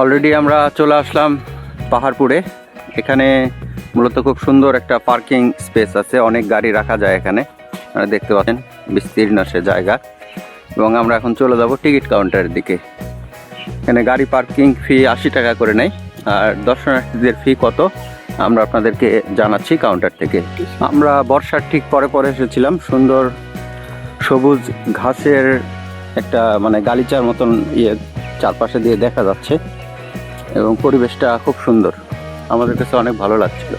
Already আমরা চলে আসলাম পাহাড়পুরে। এখানে মূলত খুব সুন্দর একটা পার্কিং স্পেস আছে, অনেক গাড়ি রাখা যায় এখানে। দেখতে পাচ্ছেন, বিস্তীর্ণ সে জায়গা। এবং আমরা এখন চলে যাব টিকিট কাউন্টারের দিকে। এখানে গাড়ি পার্কিং ফি আশি টাকা করে নেয়, আর দর্শনার্থীদের ফি কত? আমরা আপনাদেরকে জানাচ্ছি কাউন্টার থেকে। আমরা বর্ষার ঠিক পরে পরে এসেছিলাম, সুন্দর সবুজ ঘাসের একটা মানে গালিচার মতন ইয়ে চারপাশে দিয়ে দেখা যাচ্ছে। এবং পরিবেশটা খুব সুন্দর। আমাদের কাছে অনেক ভালো লাগছিল।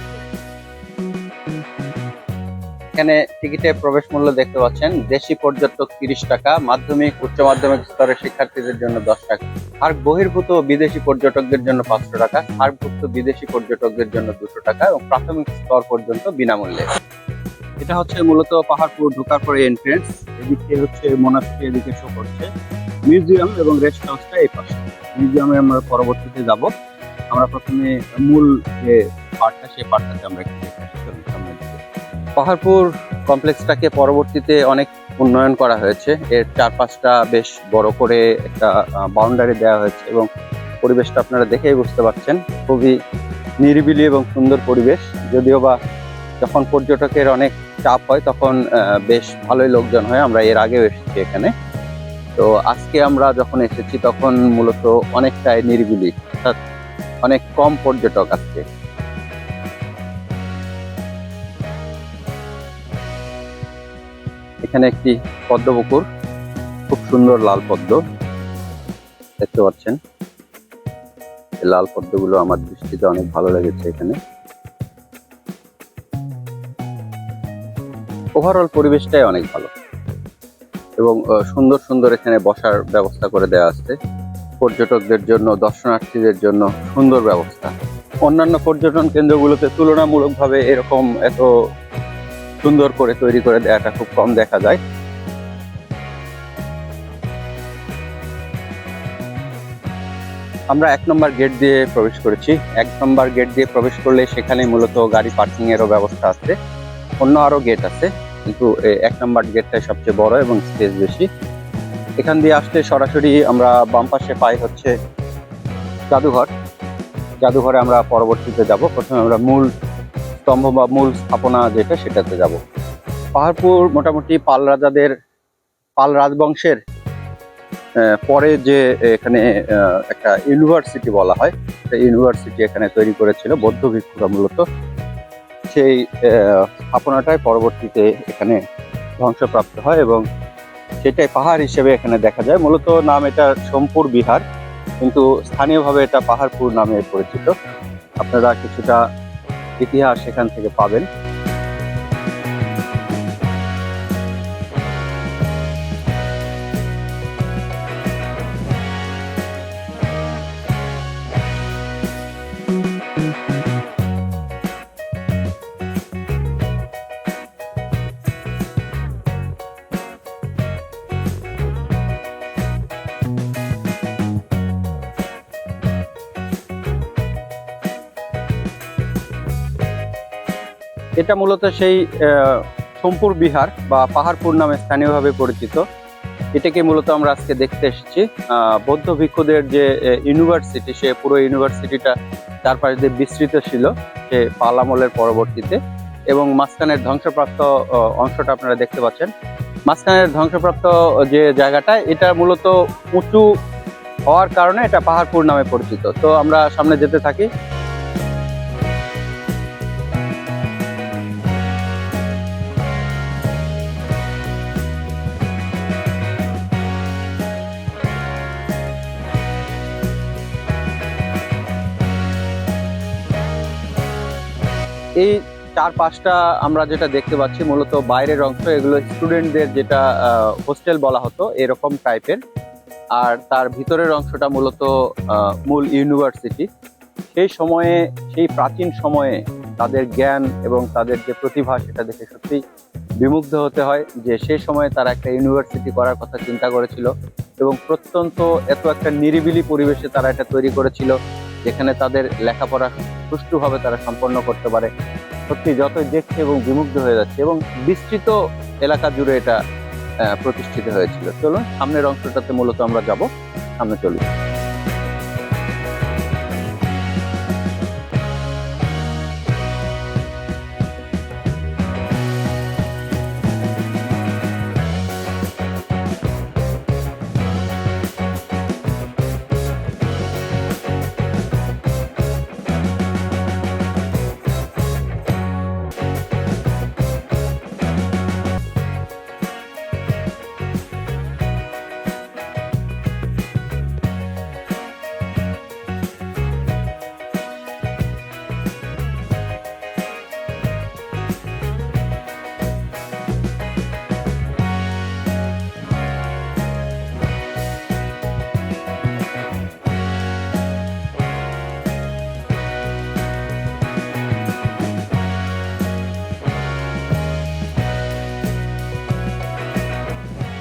এখানে টিকিটের প্রবেশ মূল্য দেখতে পাচ্ছেন। দেশি পর্যটক তিরিশ টাকা, মাধ্যমিক, উচ্চ মাধ্যমিক স্তরের শিক্ষার্থীদের জন্য দশ টাকা। আর বহির্ভূত বিদেশি পর্যটকদের জন্য পাঁচশো টাকা সার্কভুক্ত বিদেশি পর্যটকদের জন্য দুশো টাকা এবং প্রাথমিক স্তর পর্যন্ত বিনামূল্যে। এটা হচ্ছে মূলত পাহাড়পুর ঢোকার পরে এন্ট্রেন্স এদিকে হচ্ছে মোনাস্ট্রি এদিকে শো করছে। মিউজিয়াম এবং রেস্ট হাউসটা এই পাশে। মিউজিয়ামে আমরা পরবর্তীতে যাব। আমরা প্রথমে মূল যে পার্টটা, সেই পার্টটাতে আমরা একটু। পাহাড়পুর কমপ্লেক্সটাকে পরবর্তীতে অনেক উন্নয়ন করা হয়েছে। এর চারপাশটা বেশ বড় করে একটা বাউন্ডারি দেওয়া হয়েছে এবং পরিবেশটা আপনারা দেখেই বুঝতে পারছেন। খুবই নিরিবিলি এবং সুন্দর পরিবেশ। যদিও বা যখন পর্যটকের অনেক চাপ হয়, তখন বেশ ভালোই লোকজন হয়। আমরা এর আগেও এসেছি এখানে। তো আজকে আমরা যখন এসেছি, তখন মূলত অনেকটাই নিরিবিলি, অর্থাৎ অনেক কম পর্যটক আসছে। এখানে একটি পদ্মপুকুর খুব সুন্দর লাল পদ্ম, দেখতে পাচ্ছেন। লাল পদ্মগুলো আমার দৃষ্টিতে অনেক ভালো লেগেছে এখানে। ওভারঅল পরিবেশটাই অনেক ভালো। এবং সুন্দর সুন্দর এখানে বসার ব্যবস্থা করে দেওয়া আছে। পর্যটকদের জন্য, দর্শনার্থীদের জন্য সুন্দর ব্যবস্থা। অন্যান্য পর্যটন কেন্দ্রগুলোতে তুলনামূলকভাবে এরকম এত সুন্দর করে তৈরি করে দেওয়াটা খুব কম দেখা যায়। আমরা এক নম্বর গেট দিয়ে প্রবেশ করেছি। এক নম্বর গেট দিয়ে প্রবেশ করলে সেখানে মূলত গাড়ি পার্কিংয়েরও ব্যবস্থা আছে। অন্য আরও গেট আছে। কিন্তু এক নম্বর গেটটাই সবচেয়ে বড় এবং স্পেস বেশি। এখান দিয়ে আসলে সরাসরি আমরা বাম পাশে পাই হচ্ছে জাদুঘর। জাদুঘরে আমরা পরবর্তীতে যাব। প্রথমে আমরা মূল স্তম্ভ বা মূল স্থাপনা যেটা, সেটাতে যাব। পাহাড়পুর মোটামুটি পাল রাজাদের পাল রাজবংশের পরে যে এখানে একটা ইউনিভার্সিটি বলা হয়, সেই ইউনিভার্সিটি এখানে তৈরি করেছিল বৌদ্ধ ভিক্ষুরা মূলত। সেই স্থাপনাটাই পরবর্তীতে এখানে ধ্বংসপ্রাপ্ত হয় এবং সেটাই পাহাড় হিসেবে এখানে দেখা যায়। মূলত নাম এটা সোমপুর বিহার, কিন্তু স্থানীয়ভাবে এটা পাহাড়পুর নামে পরিচিত। আপনারা কিছুটা ইতিহাস সেখান থেকে পাবেন। এটা মূলত সেই সোমপুর বিহার বা পাহাড়পুর নামে স্থানীয়ভাবে পরিচিত। এটাকে মূলত আমরা আজকে দেখতে এসেছি। বৌদ্ধ ভিক্ষুদের যে ইউনিভার্সিটি, সে পুরো ইউনিভার্সিটিটা চারপাশ দিয়ে বিস্তৃত ছিল সে পাল আমলের পরবর্তীতে। এবং মাঝখানের ধ্বংসপ্রাপ্ত অংশটা আপনারা দেখতে পাচ্ছেন। মাঝখানের ধ্বংসপ্রাপ্ত যে জায়গাটা, এটা মূলত উঁচু হওয়ার কারণে এটা পাহাড়পুর নামে পরিচিত। তো আমরা সামনে যেতে থাকি। এই চার পাঁচটা আমরা যেটা দেখতে পাচ্ছি মূলত বাইরের অংশ, এগুলো স্টুডেন্টদের যেটা হোস্টেল বলা হতো, এরকম টাইপের। আর তার ভিতরের অংশটা মূলত মূল ইউনিভার্সিটি। সেই সময়ে, সেই প্রাচীন সময়ে তাদের জ্ঞান এবং তাদের যে প্রতিভা সেটা দেখে সত্যি বিমুগ্ধ হতে হয় যে সেই সময়ে তারা একটা ইউনিভার্সিটি করার কথা চিন্তা করেছিল এবং প্রত্যন্ত এত একটা নিরিবিলি পরিবেশে তারা এটা তৈরি করেছিল। যেখানে তাদের লেখাপড়া সুষ্ঠুভাবে তারা সম্পন্ন করতে পারে। সত্যি যতই দেখছে এবং বিমুগ্ধ হয়ে যাচ্ছে এবং বিস্তৃত এলাকা জুড়ে এটা প্রতিষ্ঠিত হয়েছিল। চলুন সামনের অংশটাতে মূলত আমরা যাব, সামনে চলুন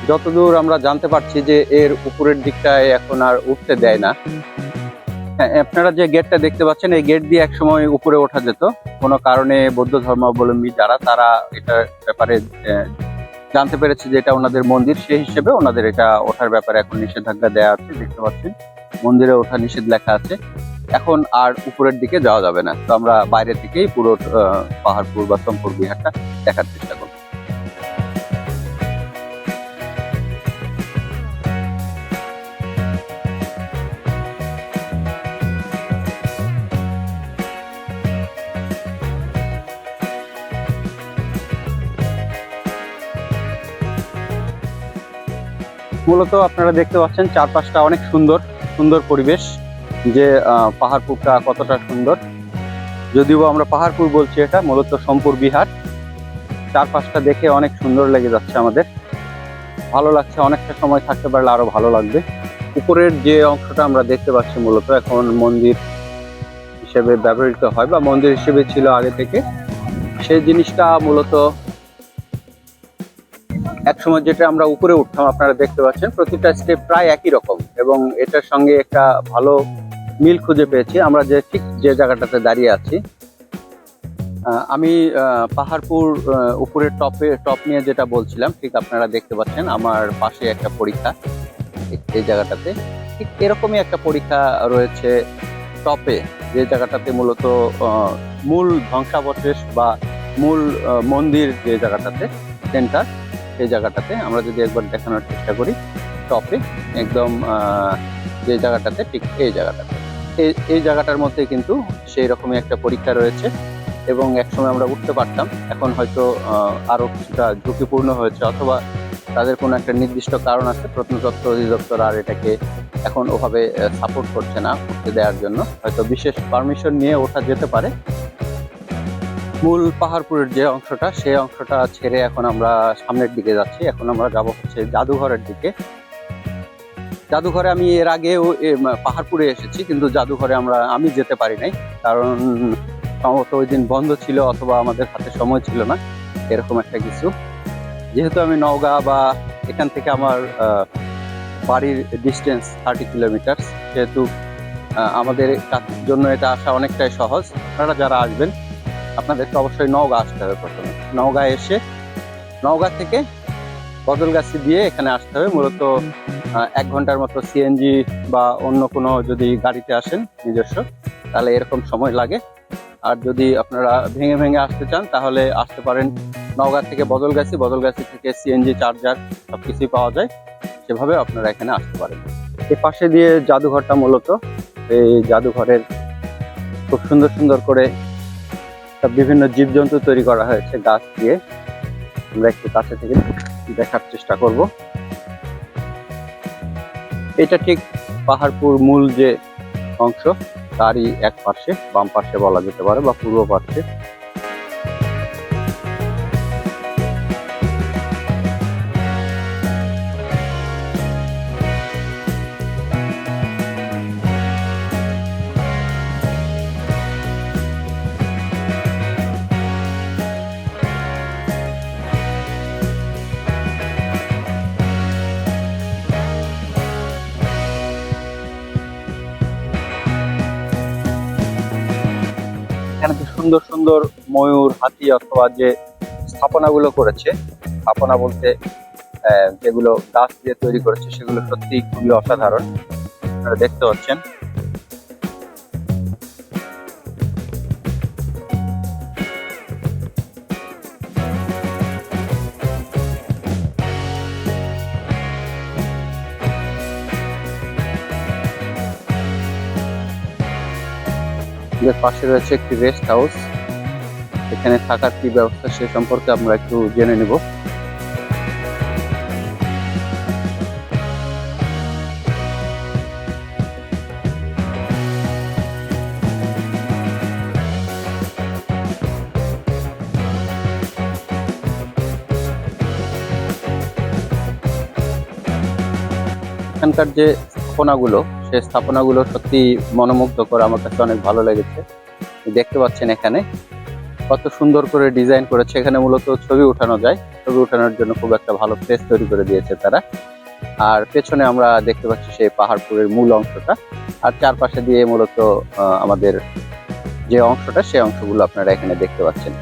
যতদূর আমরা জানতে পারছি যে এর উপরের দিকটায় এখন আর উঠতে দেয় না। হ্যাঁ, আপনারা যে গেটটা দেখতে পাচ্ছেন এই গেট দিয়ে একসময় উপরে ওঠা যেত। কোনো কারণে বৌদ্ধ ধর্মাবলম্বী যারা তারা এটার ব্যাপারে জানতে পেরেছে যে এটা ওনাদের মন্দির। সেই হিসেবে ওনাদের এটা ওঠার ব্যাপারে এখন নিষেধাজ্ঞা দেওয়া আছে দেখতে পাচ্ছেন। মন্দিরে ওঠা নিষেধ লেখা আছে। এখন আর উপরের দিকে যাওয়া যাবে না। তো আমরা বাইরে থেকেই পুরো পাহাড়পুর বা সোমপুর বিহারটা দেখার চেষ্টা মূলত আপনারা দেখতে পাচ্ছেন চারপাশটা অনেক সুন্দর সুন্দর পরিবেশ যে পাহাড়পুরটা কতটা সুন্দর। যদিও আমরা পাহাড়পুর বলছি এটা, মূলত সোমপুর, বিহার। চারপাশটা দেখে অনেক সুন্দর লেগে যাচ্ছে আমাদের। ভালো লাগছে, অনেকটা সময় থাকতে পারলে আরও ভালো লাগবে। উপরের যে অংশটা আমরা দেখতে পাচ্ছি মূলত, এখন মন্দির হিসেবে ব্যবহৃত হয় বা মন্দির হিসেবে ছিল আগে থেকে। সেই জিনিসটা মূলত এক সময় যেটা আমরা উপরে উঠতাম, আপনারা দেখতে পাচ্ছেন, প্রতিটা স্টেপ প্রায় একই রকম এবং এটার সঙ্গে একটা ভালো মিল খুঁজে পেয়েছি। আমরা যে ঠিক যে জায়গাটাতে দাঁড়িয়ে আছি আমি পাহাড়পুর উপরের টপে, টপ নিয়ে যেটা বলছিলাম, ঠিক আপনারা দেখতে পাচ্ছেন, আমার পাশে একটা পরীক্ষা এই জায়গাটাতে। ঠিক এরকমই একটা পরীক্ষা রয়েছে টপে, যে জায়গাটাতে মূলত মূল ধ্বংসাবশেষ বা মূল মন্দির যে জায়গাটাতে, সেন্টার। সেই জায়গাটাতে আমরা যদি একবার দেখানোর চেষ্টা করি, টপে একদম যে জায়গাটাতে ঠিক এই জায়গাটাতে। এই এই জায়গাটার মধ্যে কিন্তু সেই রকমই একটা পরীক্ষা রয়েছে এবং একসময় আমরা উঠতে পারতাম। এখন হয়তো আরও কিছুটা ঝুঁকিপূর্ণ হয়েছে অথবা তাদের কোনো একটা নির্দিষ্ট কারণ আছে, প্রত্নতত্ত্ব অধিদপ্তর আর এটাকে এখন ওভাবে সাপোর্ট করছে না উঠতে দেওয়ার জন্য। হয়তো বিশেষ পারমিশন নিয়ে ওঠা যেতে পারে মূল পাহাড়পুরের যে অংশটা সেই অংশটা ছেড়ে এখন আমরা সামনের দিকে যাচ্ছি। এখন আমরা যাব হচ্ছে জাদুঘরের দিকে। জাদুঘরে আমি এর আগেও পাহাড়পুরে এসেছি, কিন্তু জাদুঘরে আমরা, আমি যেতে পারি নাই। কারণ সম্ভবত ওই দিন বন্ধ ছিল অথবা আমাদের হাতে সময় ছিল না, এরকম একটা কিছু। যেহেতু আমি নওগাঁ বা এখান থেকে আমার বাড়ির ডিস্টেন্স থার্টি কিলোমিটার সেহেতু আমাদের জন্য এটা আসা অনেকটাই সহজ। আপনারা যারা আসবেন আপনাদেরকে অবশ্যই নওগাঁ আসতে হবে প্রথমে। নওগাঁ এসে, নওগাঁ থেকে বদলগাছি দিয়ে এখানে আসতে হবে। মূলত এক ঘণ্টার মতো সিএনজি বা অন্য কোনো যদি গাড়িতে আসেন নিজস্ব, তাহলে এরকম সময় লাগে। আর যদি আপনারা ভেঙে ভেঙে আসতে চান, তাহলে আসতে পারেন নওগাঁ থেকে বদলগাছি। বদলগাছি থেকে সিএনজি চার্জার সব কিছুই পাওয়া যায়। সেভাবে আপনারা এখানে আসতে পারেন। এর পাশে দিয়ে জাদুঘরটা মূলত। এই জাদুঘরের খুব সুন্দর সুন্দর করে সব বিভিন্ন জীবজন্তু তৈরি করা হয়েছে গাছ দিয়ে। আমরা একটু কাছে থেকে দেখার চেষ্টা করব। এটা ঠিক পাহাড়পুর মূল যে অংশ, তারই এক পাশে, বাম পাশে বলা যেতে পারে বা পূর্ব পাশে সুন্দর সুন্দর ময়ূর, হাতি অথবা যে স্থাপনাগুলো করেছে, স্থাপনা বলতে যেগুলো গাছ দিয়ে তৈরি করেছে, সেগুলো সত্যি খুবই অসাধারণ। দেখতে পাচ্ছেন। এর পাশে রয়েছে একটি রেস্ট হাউস। এখানে থাকার কি ব্যবস্থা সে সম্পর্কে আমরা একটু জেনে নেব। এখানকার যে স্থাপনাগুলো সেই স্থাপনাগুলো সত্যি মনোমুগ্ধকর, আমার কাছে অনেক ভালো লেগেছে। দেখতে পাচ্ছেন এখানে কত সুন্দর করে ডিজাইন করেছে। এখানে মূলত ছবি উঠানো যায়। ছবি উঠানোর জন্য খুব একটা ভালো প্লেস তৈরি করে দিয়েছে তারা। আর পেছনে আমরা দেখতে পাচ্ছি সেই পাহাড়পুরের মূল অংশটা। আর চারপাশে দিয়ে মূলত আমাদের যে অংশটা সেই অংশগুলো আপনারা এখানে দেখতে পাচ্ছেন।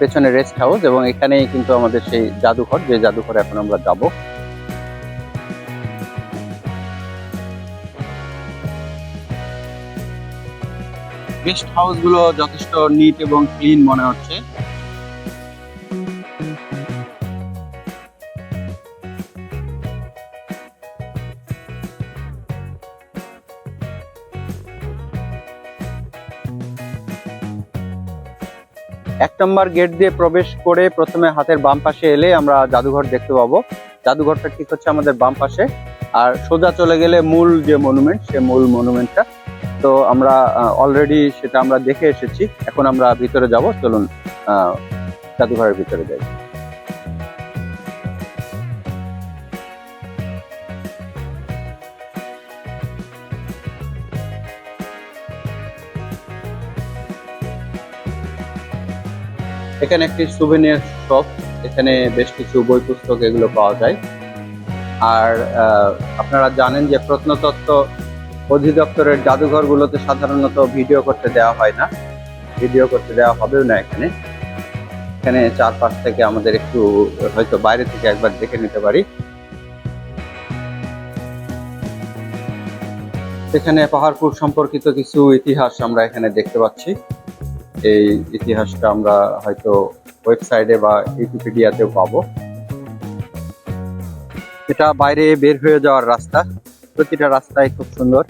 পেছনে রেস্ট হাউস এবং এখানেই কিন্তু আমাদের সেই জাদুঘর, যে জাদুঘরে এখন আমরা যাব। গেস্ট হাউসগুলো যথেষ্ট নিট এবং ক্লিন মনে হচ্ছে। এক নম্বর গেট দিয়ে প্রবেশ করে প্রথমে হাতের বাম পাশে এলে আমরা জাদুঘর দেখতে পাবো। জাদুঘরটা ঠিক হচ্ছে আমাদের বাম পাশে। আর সোজা চলে গেলে মূল যে মনুমেন্ট সে মূল মনুমেন্টটা তো আমরা অলরেডি সেটা আমরা দেখে এসেছি। এখন আমরা ভিতরে যাব, চলুন জাদুঘরের ভিতরে যাই। এখানে একটি সুভেনিয়ার শপ এখানে বেশ কিছু বই পুস্তক এগুলো পাওয়া যায়। আর আপনারা জানেন যে প্রত্নতত্ত্ব অধিদপ্তরের জাদুঘরগুলোতে সাধারণত ভিডিও করতে দেওয়া হয় না। ভিডিও করতে দেওয়া হবেও না এখানে। এখানে চারপাশ থেকে আমাদের একটু হয়তো বাইরে থেকে একবার দেখে নিতে পারি। এখানে পাহাড়পুর সম্পর্কিত কিছু ইতিহাস আমরা এখানে দেখতে পাচ্ছি। এই ইতিহাসটা আমরা হয়তো ওয়েবসাইটে বা উইকিপিডিয়াতেও পাবো। এটা বাইরে বের হয়ে যাওয়ার রাস্তা। প্রতিটা রাস্তায় খুব সুন্দর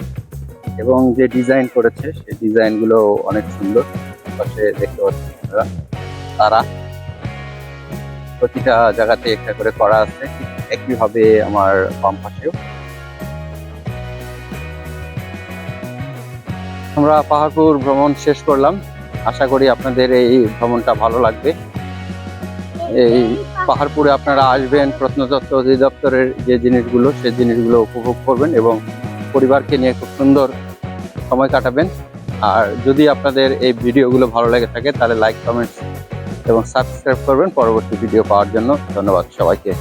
এবং যে ডিজাইন করেছে, সেই ডিজাইনগুলো অনেক সুন্দর। পাশে দেখতে পাচ্ছেন আপনারা, তারা। প্রতিটা জায়গাতে একটা করে করা আছে একইভাবে আমার বাম পাশেও। আমরা পাহাড়পুর ভ্রমণ শেষ করলাম। আশা করি আপনাদের এই ভ্রমণটা ভালো লাগবে। এই পাহাড়পুরে আপনারা আসবেন, প্রত্নতত্ত্ব অধিদপ্তরের যে জিনিসগুলো সেই জিনিসগুলো উপভোগ করবেন এবং পরিবারকে নিয়ে খুব সুন্দর সময় কাটাবেন। আর যদি আপনাদের এই ভিডিওগুলো ভালো লেগে থাকে, তাহলে লাইক কমেন্ট এবং সাবস্ক্রাইব করবেন। পরবর্তী ভিডিও পাওয়ার জন্য ধন্যবাদ সবাইকে।